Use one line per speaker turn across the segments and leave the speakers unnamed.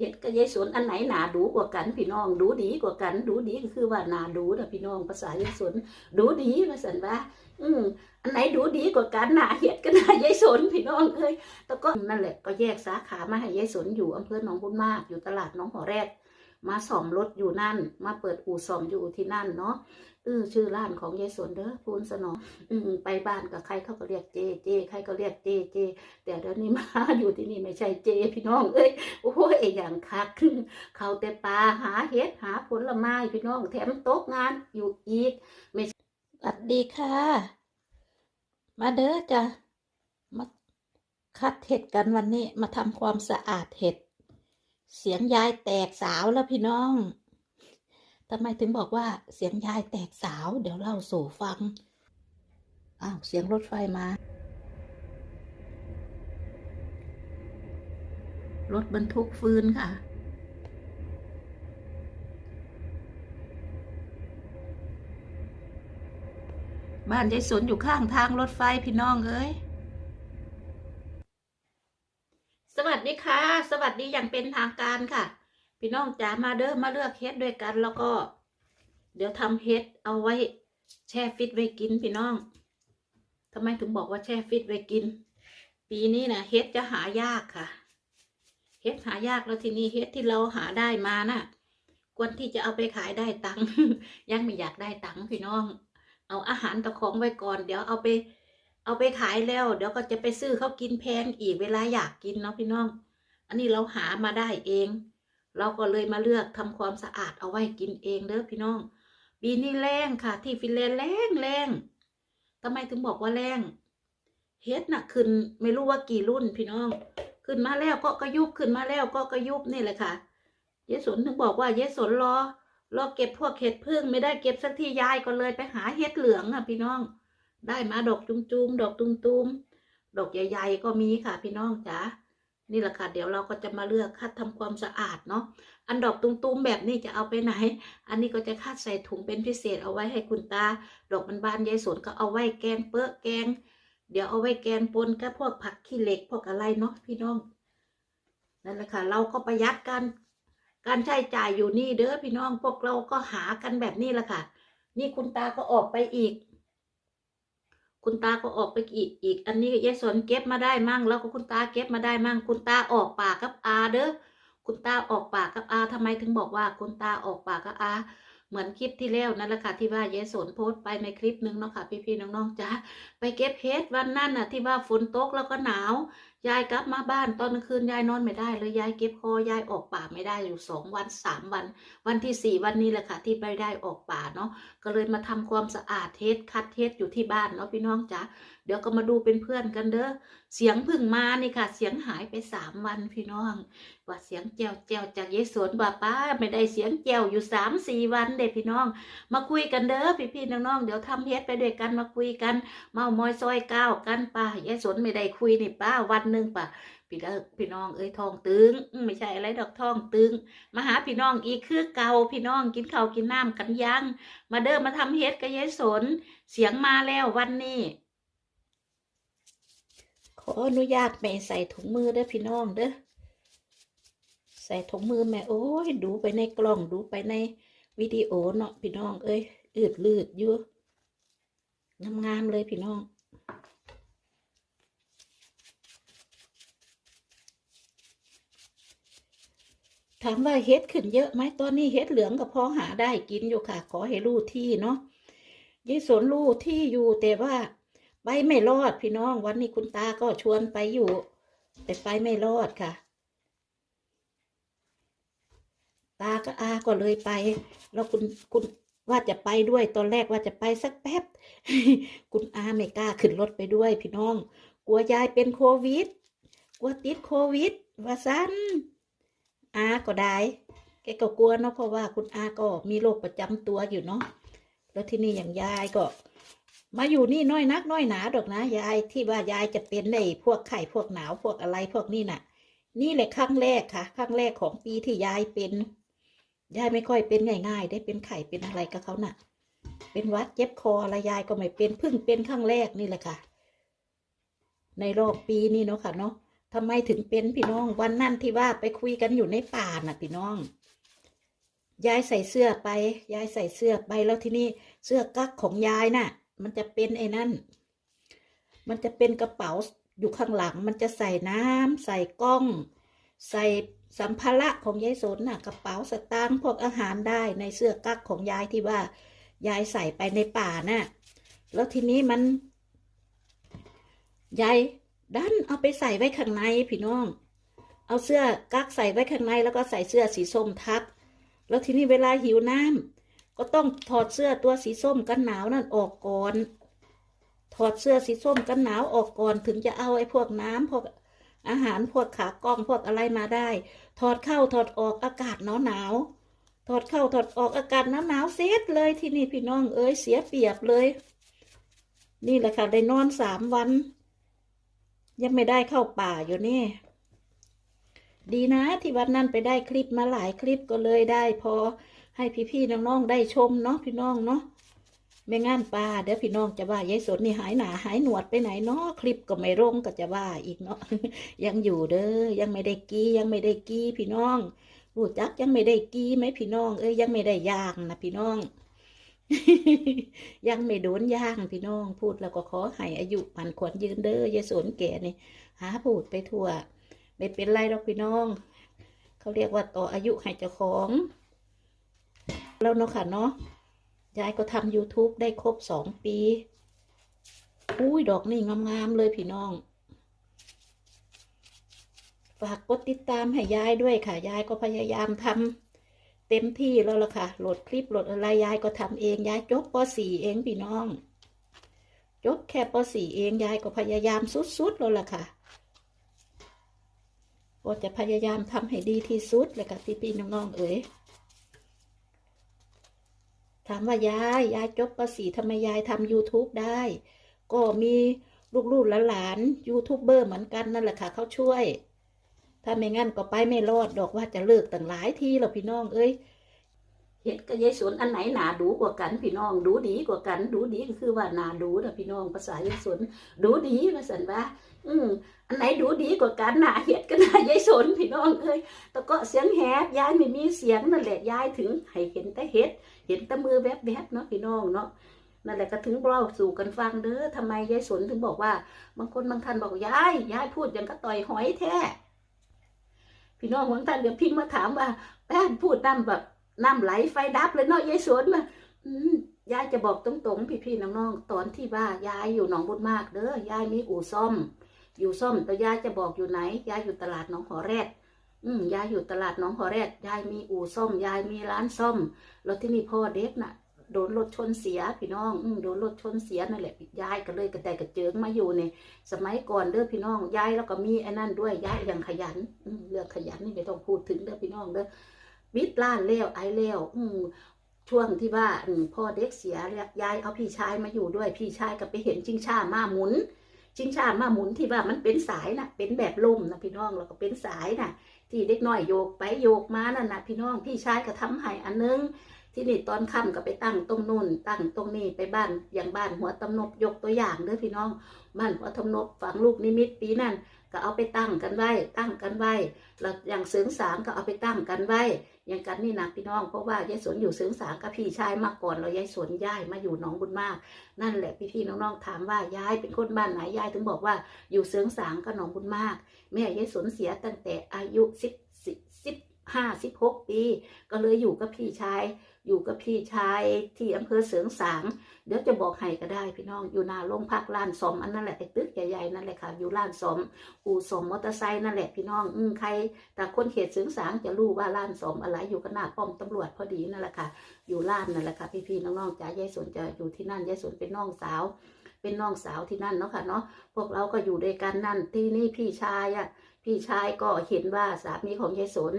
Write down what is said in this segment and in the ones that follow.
เห็ดกับยายสนอันไหนหนาดูกว่ากัน พี่น้อง ดูดีกว่ากัน ดูดีก็คือว่าหนาดูนะพี่น้องภาษายายสนดูดีมาสันว่า อืมอันไหนดูดีกว่ากันหนาเห็ดก็หนายายสนพี่น้องเอ้ยแต่ก็นั่นแหละก็แยกสาขามาให้ยายสนอยู่อำเภอหนองบุญมากอยู่ตลาดหน้องหอแรก มาซ่อมรถอยู่นั่น มาเปิดอู่ซ่อมอยู่ที่นั่นเนาะเออชื่อร้านของยายสนเด้อพูนสนองอืมไปบ้านกับใครเขาก็เรียกเจเจใครก็เรียกเจเจ แต่เดี๋ยวนี้มาอยู่ที่นี่ไม่ใช่เจ พี่น้องเอ้ยโอ้ยอย่างคักขึ้นเขาแต่ปลาหาเห็ดหาผลไม้พี่น้องแถมโต๊ะงานอยู่อีก ไม่สวัสดีค่ะ มาเด้อจ้ะมาคัดเห็ดกันวันนี้มาทำความสะอาดเห็ด เสียงยายแตกสาวแล้วพี่น้องทำไมถึงบอกว่าเสียงยายแตกสาว เดี๋ยวเล่าสู่ฟัง อ้าว เสียงรถไฟมา รถบรรทุกฟืนค่ะ บ้านยายสนอยู่ข้างทางรถไฟพี่น้องเอ้ย ส วัสดีค่ะ สวัสดีอย่างเป็นทางการค่ะ พี่น้องจ๋ามาเด้อมาเลือกเฮ็ดด้วยกัน แล้วก็ เดี๋ยวทำเฮ็ดเอาไว้ แช่ฟิตไว้กินพี่น้องทำไมถึงบอกว่าแช่ฟิตไว้กิน ปีนี้นะเฮ็ดจะหายากค่ะ เฮ็ดหายากแล้วทีนี้เฮ็ดที่เราหาได้มานะ่ะควรที่จะเอาไปขายได้ตังค์ยังไม่อยากได้ตังค์พี่น้อง เอาอาหารตะของไว้ก่อน เดี๋ยวเอาไป เอาไปขายแล้ว เดี๋ยวก็จะไปซื้อเขากินแพงอีกเวลาอยากกินเนาะพี่น้อง อันนี้เราหามาได้เอง เราก็เลยมาเลือกทำความสะอาดเอาไว้กินเองเด้อพี่น้องปีนี้แรงค่ะ ที่ฟินแลนด์แรงแรงทำไมถึงบอกว่าแรงเฮ็ดน่ะขึ้นไม่รู้ว่ากี่รุ่นพี่น้อง ขึ้นมาแล้วก็กระยุบขึ้นมาแล้วก็กระยุบนี่แหละค่ะ เยสนถึงบอกว่าเยสนรอรอเก็บพวกเห็ดพึ่งไม่ได้เก็บสักทียายก็เลยไปหาเห็ดเหลืองอะพี่น้อง ได้มาดอกจุ้มๆดอกตุ้มๆดอกใหญ่ๆก็มีค่ะพี่น้องจ๋านี่แหละค่ะเดี๋ยวเราก็จะมาเลือกคัดทำความสะอาดเนาะอันดอกตุ้มๆแบบนี้จะเอาไปไหน อันนี้ก็จะคัดใส่ถุงเป็นพิเศษเอาไว้ให้คุณตา ดอกมันบานๆยายสวนก็เอาไว้แกงเปื้อแกง เดี๋ยวเอาไว้แกงปนกับพวกผักขี้เหล็กพวกอะไรเนาะพี่น้องนั่นแหละค่ะเราก็ประหยัดกันการใช้จ่ายอยู่นี่เด้อพี่น้องพวกเราก็หากันแบบนี้แหละค่ะ นี่คุณตาก็ออกไปอีก คุณตาก็ออกไปอีกอีก อันนี้ยายสนเก็บมาได้มั่ง แล้วก็คุณตาเก็บมาได้มั่ง คุณตาออกปากกับอาเด้อคุณตาออกปากกับอาทำไมถึงบอกว่าคุณตาออกปากกับอา เหมือนคลิปที่แล้วนั่นแหละค่ะที่ว่ายายสนโพสต์ไปในคลิปหนึงเนาะค่ะพี่ๆน้องๆจ้าไปเก็บเห็ดวันนั้นน่ะที่ว่าฝนตกแล้วก็หนาว ยายกลับมาบ้านตอนกลางคืนยายนอนไม่ได้เลยยายเก็บคอยายออกป่าไม่ได้อยู่สองวันสามวัน วันที่สี่วันนี้แหละค่ะ ที่ไปได้ออกป่าเนาะก็เลยมาทำความสะอาดเทสคัดเทสอยู่ที่บ้านเนาะพี่น้องจ๋าเดี๋ยวก็มาดูเป็นเพื่อนกันเด้อเสียงพึ่งมานี่ค่ะ เสียงหายไปสามวันพี่น้องว่าเสียงแจวแจวจากเยสวนว่าป้าไม่ได้เสียงแจวอยู่สามสี่วันเด็พี่น้อง มาคุยกันเด้อพี่พี่น้องๆเดี๋ยวทำเฮ็ดไปด้วยกันมาคุยกัน เมามอยซอยก้าวกันป้ายายสวนไม่ได้คุยนี่ป้าวันหนึ่งป้าพี่เลิกพี่น้องเอ้ยทองตึงไม่ใช่อะไรดอกทองตึงมาหาพี่น้องอีกคือเก่าพี่น้องกินข้าวกินน้ำกันยังมาเด้อมาทำเฮ็ดกับยายสน เสียงมาแล้ววันนี้ขออนุญาตไม่ใส่ถุงมือเด้อพี่น้องเด้อใส่ถุงมือแม่โอ้ยดูไปในกล้องดูไปในวิดีโอเนาะพี่น้องเอ้ยอืดลืดอยู่งามๆเลยพี่น้อง ถามว่าเฮ็ดขึ้นเยอะไหมตอนนี้เฮ็ดเหลืองก็พอหาได้กินอยู่ค่ะ ขอให้รู้ที่เนาะยายสนรู้ที่อยู่แต่ว่าไปไม่รอดพี่น้อง วันนี้คุณตาก็ชวนไปอยู่ แต่ไปไม่รอดค่ะ ตาก็อาก็เลยไป แล้วคุณคุณว่าจะไปด้วยตอนแรกว่าจะไปสักแป๊บ คุณอาไม่กล้าขึ้นรถไปด้วยพี่น้อง กลัวยายเป็นโควิด กลัวติดโควิดว่าซัน อาก็ได้ แกก็กลัวเนาะเพราะว่าคุณอาก็มีโรคประจำตัวอยู่เนาะแล้วที่นี่อย่างยายก็ มาอยู่นี่น้อยนักน้อยหนาดอกนะยายที่ว่ายายจะเป็นในพวกไข้พวกหนาวพวกอะไรพวกนี้น่ะ นี่แหละครั้งแรกค่ะครั้งแรกของปีที่ยายเป็นยายไม่ค่อยเป็นง่ายๆ ได้เป็นไข้เป็นอะไรกับเขาน่ะ เป็นวัดเจ็บคออะไรยายก็ไม่เป็นเพิ่งเป็นครั้งแรกนี่แหละค่ะ ในรอบปีนี้เนาะค่ะเนาะ ทำไมถึงเป็นพี่น้อง วันนั้นที่ว่าไปคุยกันอยู่ในป่าน่ะ พี่น้องยายใส่เสื้อไปยายใส่เสื้อไปแล้วที่นี้เสื้อกั๊กของยายน่ะ มันจะเป็นไอ้นั่น มันจะเป็นกระเป๋าอยู่ข้างหลัง มันจะใส่น้ำใส่กล้อง ใส่สัมภาระของยายสนน่ะ กระเป๋าสตางค์พวกอาหารได้ในเสื้อกั๊กของยายที่ว่ายายใส่ไปในป่าน่ะแล้วทีนี้มันยาย ดันเอาไปใส่ไว้ข้างในพี่น้อง เอาเสื้อกั๊กใส่ไว้ข้างในแล้วก็ใส่เสื้อสีส้มทับ แล้วทีนี้เวลาหิวน้ำก็ต้องถอดเสื้อตัวสีส้มกันหนาวนั่นออกก่อน ถอดเสื้อสีส้มกันหนาวออกก่อนถึงจะเอาไอ้พวกน้ำพวกอาหารพวกขากล้องพวกอะไรมาได้ ถอดเข้าถอดออกอากาศหนาวหนาวถอดเข้าถอดออกอากาศหนาวหนาวเซตเลยที่นี่พี่น้องเอ้ยเสียเปรียบเลย นี่แหละค่ะได้นอนสามวัน ยังไม่ได้เข้าป่าอยู่นี่ ดีนะที่วันนั้นไปได้คลิปมาหลายคลิปก็เลยได้ พอให้พี่ๆน้องๆได้ชมเนาะพี่น้องเนาะไม่งั้นป่าเดี๋ยวพี่น้องจะว่ายายสนนี่หายหนาหายหนวดไปไหนเนาะคลิปก็ไม่ลงก็จะว่าอีกเนาะยังอยู่เด้อยังไม่ได้กี้ยังไม่ได้กี้พี่น้องรู้จักยังไม่ได้กี้ไหมพี่น้อง เอ้ยยังไม่ได้ยางนะพี่น้อง ยังไม่โดนย่างพี่น้องพูดแล้วก็ขอให้อายุมันขวัญยืนเด้อยายสนแก่นี่หาพูดไปทั่ว ไม่เป็นไรหรอกพี่น้อง เขาเรียกว่าต่ออายุให้เจ้าของ แล้วเนาะค่ะเนาะยายก็ทำ YouTube ได้ครบสองปี อุ้ยดอกนี่งามๆเลยพี่น้อง ฝากกดติดตามให้ยายด้วยค่ะ ยายก็พยายามทำ เต็มที่แล้วล่ะค่ะโหลดคลิปโหลดอะไรยายก็ทำเองยายจบป .4 เองพี่น้องจบแค่ป .4 เองยายก็พยายามสุดๆแล้วล่ะค่ะก็จะพยายามทำให้ดีที่สุดเลยค่ะพี่พี่ๆน้องๆเอ๋ยถามว่ายายยายจบปสีทำไมยายทำ YouTube ได้ ก็มีลูกๆหลานๆยูทูบเบอร์เหมือนกันนั่นแหละค่ะเขาช่วย ถ้าไม่งั้นก็ไปไม่รอดดอกว่าจะเลิกตั้งหลายทีแล้วพี่น้องเอ้ยเห็ดกับยายสวนอันไหนหนาดูกว่ากันพี่น้องดูดีกว่ากัน ดูดีก็คือว่าหนาดูนะพี่น้องภาษายายสวนดูดีมาสันว่า อืมอันไหนดูดีกว่ากันหนาเห็ดก็หนายายสนพี่น้องเอ้ยแต่ก็เสียงแหบยายไม่มีเสียงนั่นแหละยายถึงให้เห็นแต่เห็ดเห็นแต่มือแวบๆเนาะพี่น้องเนาะนั่นแหละก็ถึงเล่าสู่กันฟังเด้อทำไมยายสนถึงบอกว่า บางคนบางท่านบอกยายยายพูดอย่างก็ต่อยหอยแท้ พี่น้องบางท่านเดี๋ยวพิมพ์มาถามว่าแป้นพูดน้ำแบบน้ำไหลไฟดับเลยเนาะยายสนมาอืมยายจะบอกตรงๆพี่ๆน้องๆตอนที่ว่ายายอยู่หนองบุญมากเด้อยายมีอู่ซ่อม อยู่ซ่อมแต่ยายจะบอกอยู่ไหนยายอยู่ตลาดหนองหอแรดอืมยายอยู่ตลาดหนองหอแรดยายมีอู่ซ่อมยายมีร้านซ่อมแล้วที่นี่พ่อเด็กน่ะ โดนรถชนเสียพี่น้องอืโดนรถชนเสียนั่นแหละยายก็เลยกระแตกระเจิงมาอยู่ในสมัยก่อนเด้อพี่น้องยายแล้วก็มีไอ้นั่นด้วยยายอย่างขยันอืเรื่องขยันนี่ไม่ต้องพูดถึงเด้อพี่น้องเด้อบิดล้านแล้ยวไอ้แล้ยวอืช่วงที่ว่าพ่อเด็กเสียแล้วยายเอาพี่ชายมาอยู่ด้วยพี่ชายก็ไปเห็นชิงช่ามาหมุนชิงช่ามาหมุนที่ว่ามันเป็นสายน่ะเป็นแบบลมนะพี่น้องแล้วก็เป็นสายน่ะที่เด็กน้อยโยกไปโยกมานั่นนะพี่น้องพี่ชายก็ทำให้อันนึง ที่นี่ตอนค่ำก็ไปตั้งตรงนู่น ตั้งตรงนี้ไปบ้านอย่างบ้านหัวตำนบยกตัวอย่างเด้อพี่น้องบ้านหัวตำนบฝังลูกนิมิตปีนั่นก็เอาไปตั้งกันไว้ ตั้งกันไว้แล้วอย่างเสริงสางก็เอาไปตั้งกันไว้ อย่างกันนี่นะพี่น้อง เพราะว่ายายสนอยู่เสริงสางกับพี่ชายมาก่อนเรายายสนย้ายมาอยู่หนองบุญมาก นั่นแหละพี่ๆน้องๆถามว่ายายเป็นคนบ้านไหนยายถึงบอกว่าอยู่เสริงสางกับหนองบุญมาก แม่ยายสนเสียตั้งแต่อายุสิบสิบห้าสิบหกปี ก็เลยอยู่กับพี่ชาย อยู่กับพี่ชายที่อำเภอเสริงสาง เดี๋ยวจะบอกให้ก็ได้พี่น้อง อยู่นาโรงพักล้านสมอันนั่นแหละไอ้ตึกใหญ่ๆนั่นแหละค่ะ อยู่ล้านสมอู่สมมอเตอร์ไซค์นั่นแหละพี่น้อง อืมใคร แต่คนเขตเสริงสางจะรู้ว่าล้านสมอะไรอยู่กันหน้าป้อมตำรวจพอดีนั่นแหละค่ะ อยู่ล้านนั่นแหละค่ะพี่ๆน้องๆจ๋ายายสนจะอยู่ที่นั่นยายสนเป็นน้องสาวเป็นน้องสาวที่นั่นเนาะค่ะเนาะ พวกเราก็อยู่ด้วยกันนั่นที่นี่พี่ชายอะ พี่ชายก็เห็นว่าสามีของยายสน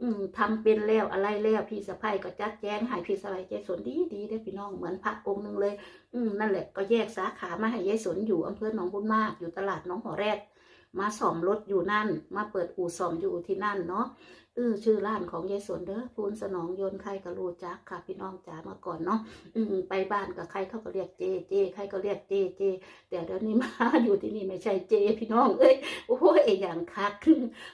อืมทำเป็นแล้วอะไรแล้วพี่สะพ้ายก็จัดแจงให้พี่สะพ้ายยายสนดีดีได้พี่น้องเหมือนพระองค์หนึ่งเลย อืมนั่นแหละก็แยกสาขามาให้ยายสนอยู่อำเภอหนองบุญมากอยู่ตลาดหนองหอแรดมาสอมรถอยู่นั่น มาเปิดอู่สอมอยู่ที่นั่นเนาะเออชื่อร้านของยายสนเด้อพูนสนองโยนใครก็รู้จักค่ะ พี่น้องจ๋ามาก่อนเนาะอืมไปบ้านกับใครเขาก็เรียกเจเจใครก็เรียกเจเจแต่เดี๋ยวนี้มาอยู่ที่นี่ไม่ใช่เจ พี่น้องเอ้ยโอ้ยอย่างคัก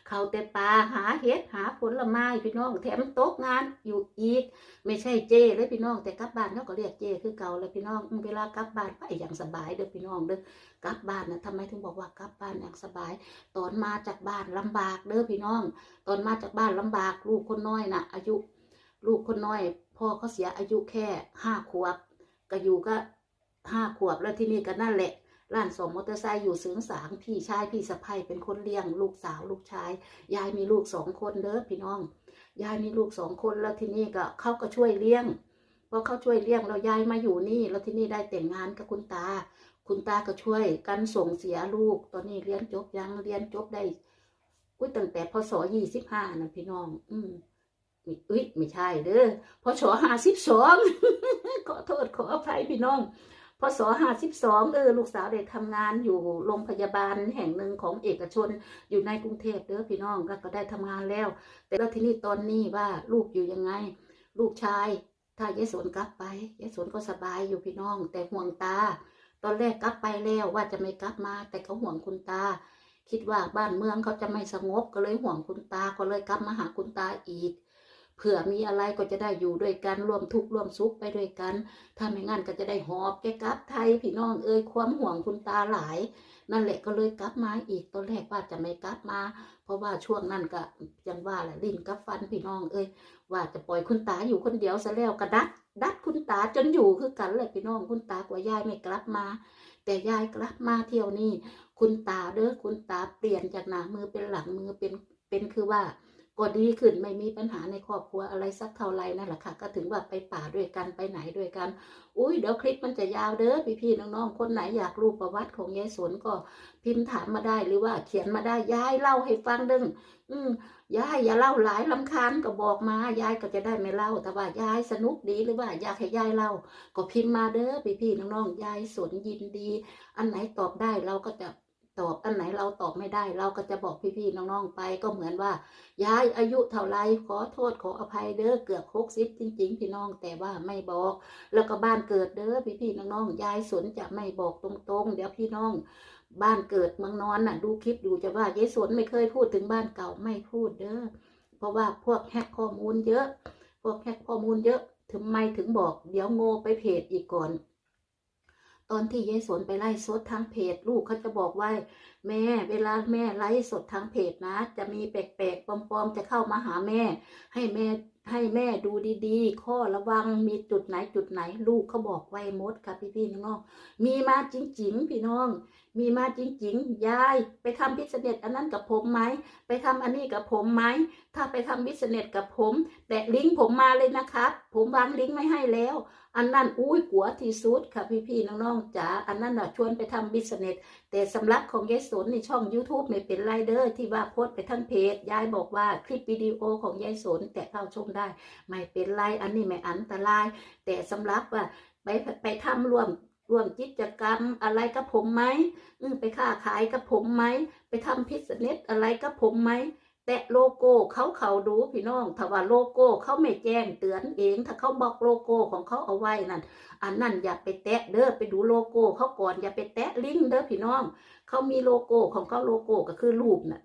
เขาแต่ปลาหาเห็ดหาผลไม้พี่น้องแถมโต๊ะงานอยู่อีก ไม่ใช่เจเลยพี่น้องแต่กลับบ้านเขาก็เรียกเจคือเก่าเลยพี่น้องเวลากลับบ้านไปอย่างสบายเด้อพี่น้องเด้อกลับบ้านนะทำไมถึงบอกว่ากลับบ้านอย่างสบาย ตอนมาจากบ้านลำบากเด้อพี่น้อง ตอนมาจากบ้านลำบากลูกคนน้อยนะอายุลูกคนน้อยพ่อเขาเสียอายุแค่ห้าขวบก็อยู่ก็ห้าขวบแล้วที่นี่ก็นั่นแหละร้านสองมอเตอร์ไซค์อยู่สืงสางพี่ชายพี่สะใภ้เป็นคนเลี้ยง ลูกสาวลูกชาย ยายมีลูกสองคนเด้อพี่น้อง ยายมีลูกสองคนแล้วที่นี่ก็เขาก็ช่วยเลี้ยงพอเขาช่วยเลี้ยงเรายายมาอยู่นี่ แล้วที่นี่ได้แต่งงานกับคุณตา คุณตาก็ช่วยกันส่งเสียลูก ตอนนี้เรียนจบยังเรียนจบได้ อุ้ยตั้งแต่พศยี่สิบห้านะพี่น้อง อืมอุ้ยไม่ใช่เด้อพศห้าสิบสองขอโทษขออภัยพี่น้องพศห้าสิบสองเออลูกสาวได้ทำงานอยู่โรงพยาบาลแห่งหนึ่งของเอกชนอยู่ในกรุงเทพเด้อพี่น้องก็ก็ได้ทำงานแล้ว แต่แล้วที่นี่ตอนนี้ว่าลูกอยู่ยังไง ลูกชาย ถ้ายายสนกลับไปยายสนก็สบายอยู่พี่น้อง แต่ห่วงตา ตอนแรกกลับไปแล้วว่าจะไม่กลับมา แต่เขาห่วงคุณตา คิดว่าบ้านเมืองเขาจะไม่สงบก็เลยห่วงคุณตาก็เลยกลับมาหาคุณตาอีกเผื่อมีอะไรก็จะได้อยู่ด้วยกันร่วมทุกข์ร่วมสุขไปด้วยกัน ถ้าไม่งั้นก็จะได้หอบแกกลับไทยพี่น้องเอ้ยความห่วงคุณตาหลาย นั่นแหละก็เลยกลับมาอีกตอนแรกว่าจะไม่กลับมา เพราะว่าช่วงนั้นก็ยังว่าแหละลิ้นกับฟันพี่น้องเอ้ยว่าจะปล่อยคุณตาอยู่คนเดียวซะแล้วก็ดัดดัดคุณตาจนอยู่คือกันเลยพี่น้องคุณตากว่ายายไม่กลับมา แต่ยายกลับมาเที่ยวนี้ คุณตาเด้อคุณตาเปลี่ยนจากหน้ามือเป็นหลังมือเป็นเป็นคือว่าก็ดีขึ้นไม่มีปัญหาในครอบครัวอะไรสักเท่าไรนั่นแหละค่ะ ก็ถึงว่าไปป่าด้วยกันไปไหนด้วยกัน อุ้ยเดี๋ยวคลิปมันจะยาวเด้อพี่ๆน้องๆคนไหนอยากรู้ประวัติของยายสนก็พิมพ์ถามมาได้หรือว่าเขียนมาได้ยายเล่าให้ฟังดึงอืมยายอย่าเล่าหลายลำคาญก็บอกมายายก็จะได้ไม่เล่า แต่ว่ายายสนุกดีหรือว่าอยากให้ยายเล่า ก็พิมพ์มาเด้อพี่ๆน้องๆยายสนยินดี อันไหนตอบได้เราก็จะ ตอบอันไหนเราตอบไม่ได้ เราก็จะบอกพี่ๆน้องๆไปก็เหมือนว่ายายอายุเท่าไรขอโทษขออภัยเด้อเกือบหกสิบจริง ๆ พี่น้องแต่ว่าไม่บอก แล้วก็บ้านเกิดเด้อพี่ๆน้องๆยายสนจะไม่บอกตรงๆ เดี๋ยวพี่น้องบ้านเกิดเมืองนอนน่ะ ดูคลิปดูจะว่ายายสนไม่เคยพูดถึงบ้านเก่าไม่พูดเด้อเพราะว่าพวกแฮกข้อมูลเยอะ พวกแฮกข้อมูลเยอะ ถึงไม่ถึงบอก เดี๋ยวโง่ไปเพจอีกก่อน ตอนที่ยายสนไปไล่สดทางเพจ ลูกเขาจะบอกว่า แม่เวลาแม่ไลฟ์สดทางเพจนะ จะมีแปลกๆปลอมๆ จะเข้ามาหาแม่ ให้แม่ให้แม่ดูดีๆ ข้อระวังมีจุดไหนจุดไหน ลูกเขาบอกไว้หมดค่ะพี่ๆน้องๆมีมาจริงๆ พี่น้อง มีมาจริงๆ ยาย ไปทำบิสเนสอันนั้นกับผมไหม ไปทำอันนี้กับผมไหม ถ้าไปทำบิสเนสกับผม แตะลิงก์ผมมาเลยนะครับ ผมวางลิงก์ไม่ให้แล้ว อันนั้นอุ้ยกัวที่สุดค่ะพี่ๆน้องๆจ๋า อันนั้นน่ะชวนไปทำบิสเนส แต่สำหรับของยายสนในช่อง YouTube ไม่เป็นไรเด้อที่ว่าโพสไปทั้งเพจ ยายบอกว่าคลิปวิดีโอของยายสนแต่เข้าชมได้ ไม่เป็นไร อันนี้ไม่อันตราย แต่สำหรับว่าไปไปทำรวม ร่วมกิจกรรมอะไรกับผมไหมอืไปค้าขายกับผมไหม ไปทำพิสเนสอะไรกับผมไหม แตะโลโก้เขาเขาดูพี่น้อง ถ้าว่าโลโก้เขาไม่แจ้งเตือนเอง ถ้าเขาบอกโลโก้ของเขาเอาไว้นั่น อันนั้นอย่าไปแตะเด้อ ไปดูโลโก้เขาก่อน อย่าไปแตะลิงก์เด้อพี่น้อง เขามีโลโก้ของเขาโลโก้ก็คือรูปน่ะ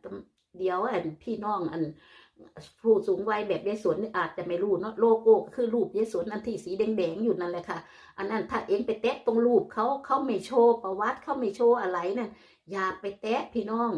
เดี๋ยวอันพี่น้องอัน ผู้สูงวัยแบบยายสวนอาจจะไม่รู้เนาะโลโก้คือรูปยายสวนอันที่สีแดงๆอยู่นั่นแหละค่ะ อันนั้นถ้าเองไปแตะตรงรูปเขาเขาไม่โชว์ประวัติเขาไม่โชว์อะไรเนี่ยอย่าไปแตะพี่น้อง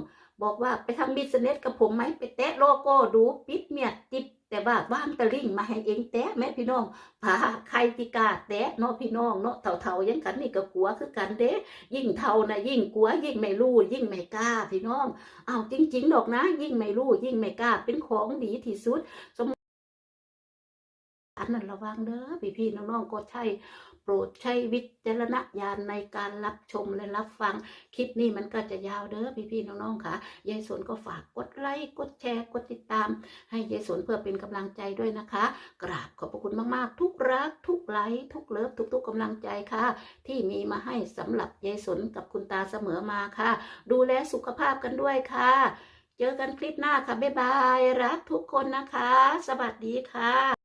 บอกว่าไปทำบิสเนสกับผมไหมไปแตะโลโก้ดูปิดเมียดจิบ แต่ว่าบ้างตะลิ่งมาให้เองแตะแม่พี่น้องผาใครติกาแตะเนาะพี่น้องเนาะเท่าๆยังกันนี่ก็กลัวคือกันเด้ยิ่งเท่านะยิ่งกลัวยิ่งไม่รู้ยิ่งไม่กล้าพี่น้องเอ้าจริง ๆ ดอกนะ ยิ่งไม่รู้ยิ่งไม่กล้าเป็นของดีที่สุดสมอันนั้นระวังเด้อพี่พี่น้องๆก็ใช่ โปรดใช้วิจารณญาณในการรับชมและรับฟัง คลิปนี้มันก็จะยาวเด้อพี่ๆน้องๆค่ะยายสนก็ฝากกดไลค์กดแชร์กดติดตาม ให้ยายสนเพื่อเป็นกำลังใจด้วยนะคะ กราบขอบพระคุณมากๆ ทุกรัก ทุกไลค์ทุกเลิฟทุกๆกำลังใจค่ะ ที่มีมาให้สำหรับยายสนกับคุณตาเสมอมาค่ะ ดูแลสุขภาพกันด้วยค่ะ เจอกันคลิปหน้าค่ะบ๊ายบาย รักทุกคนนะคะ สวัสดีค่ะ